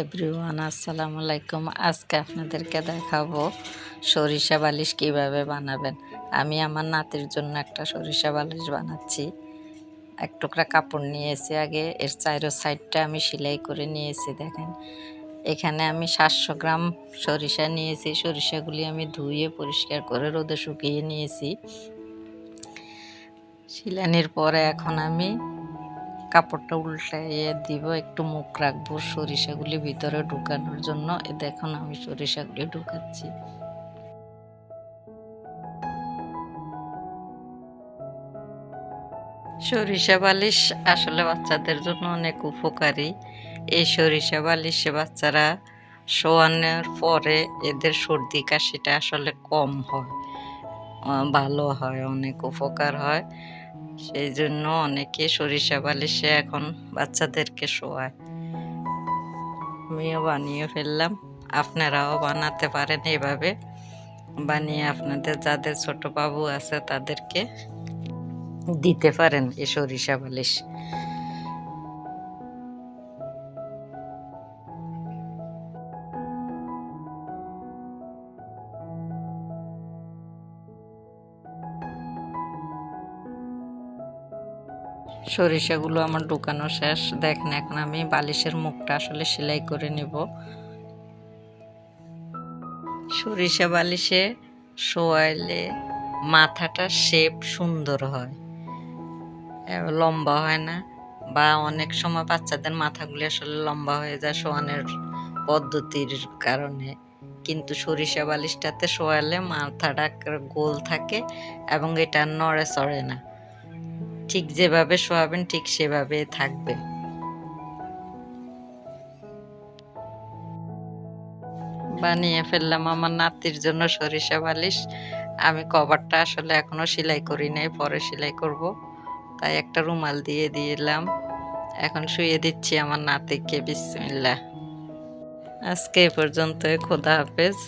Everyone, আসসালামু আলাইকুম। আজকে আপনাদেরকে দেখাবো সরিষা বালিশ কীভাবে বানাবেন। আমি আমার নাতির জন্য একটা সরিষা বালিশ বানাচ্ছি। এক টুকরা কাপড় নিয়েছি আগে, এর চাইরো সাইডটা আমি সেলাই করে নিয়েছি, দেখেন। এখানে আমি সাতশো গ্রাম সরিষা নিয়েছি, সরিষাগুলি আমি ধুয়ে পরিষ্কার করে রোদে শুকিয়ে নিয়েছি। শিলানির পরে এখন আমি কাপড়টা উল্টাইয়ে দিব, একটু মুখ রাখব। সরিষাগুলি ভিতরে ঢুকানোর জন্য। এ দেখুন, আমি সরিষাগুলি ঢুকাচ্ছি। সরিষা বালিশ আসলে বাচ্চাদের জন্য অনেক উপকারী। এই সরিষা বালিশে বাচ্চারা শোয়ানোর পরে এদের সর্দি কাশিটা আসলে কম হয়। ভালো হয়, অনেক উপকার হয়। সেই জন্য অনেকে সরিষা বালিশে এখন বাচ্চাদেরকে শোয়ায়। আমিও বানিয়ে ফেললাম। আপনারাও বানাতে পারেন এভাবে। বানিয়ে আপনাদের যাদের ছোট বাবু আছে তাদেরকে দিতে পারেন এই সরিষা বালিশ। সরিষাগুলো আমার ঢুকানো শেষ। দেখেন, এখন আমি বালিশের মুখটা আসলে সেলাই করে নিব। সরিষা বালিশে শোয়াইলে মাথাটা শেপ সুন্দর হয়। লম্বা হয় না। বা অনেক সময় বাচ্চাদের মাথাগুলি আসলে লম্বা হয়ে যায় শোয়ানোর পদ্ধতির কারণে। কিন্তু সরিষা বালিশটাতে শোয়ালে মাথাটা গোল থাকে এবং এটা নড়ে চড়ে না। ঠিক যেভাবে শোয়াবেন, ঠিক সেভাবে থাকবে বানিয়ে ফেললাম আমার নাতির জন্য সরিষা বালিশ। আমি কভারটা আসলে এখনও সেলাই করি নাই, পরে সেলাই করব। তাই একটা রুমাল দিয়ে দিলাম। এখন শুয়ে দিচ্ছি আমার নাতিকে বিসমিল্লা আজকে এই পর্যন্ত খোদা হাফেজ।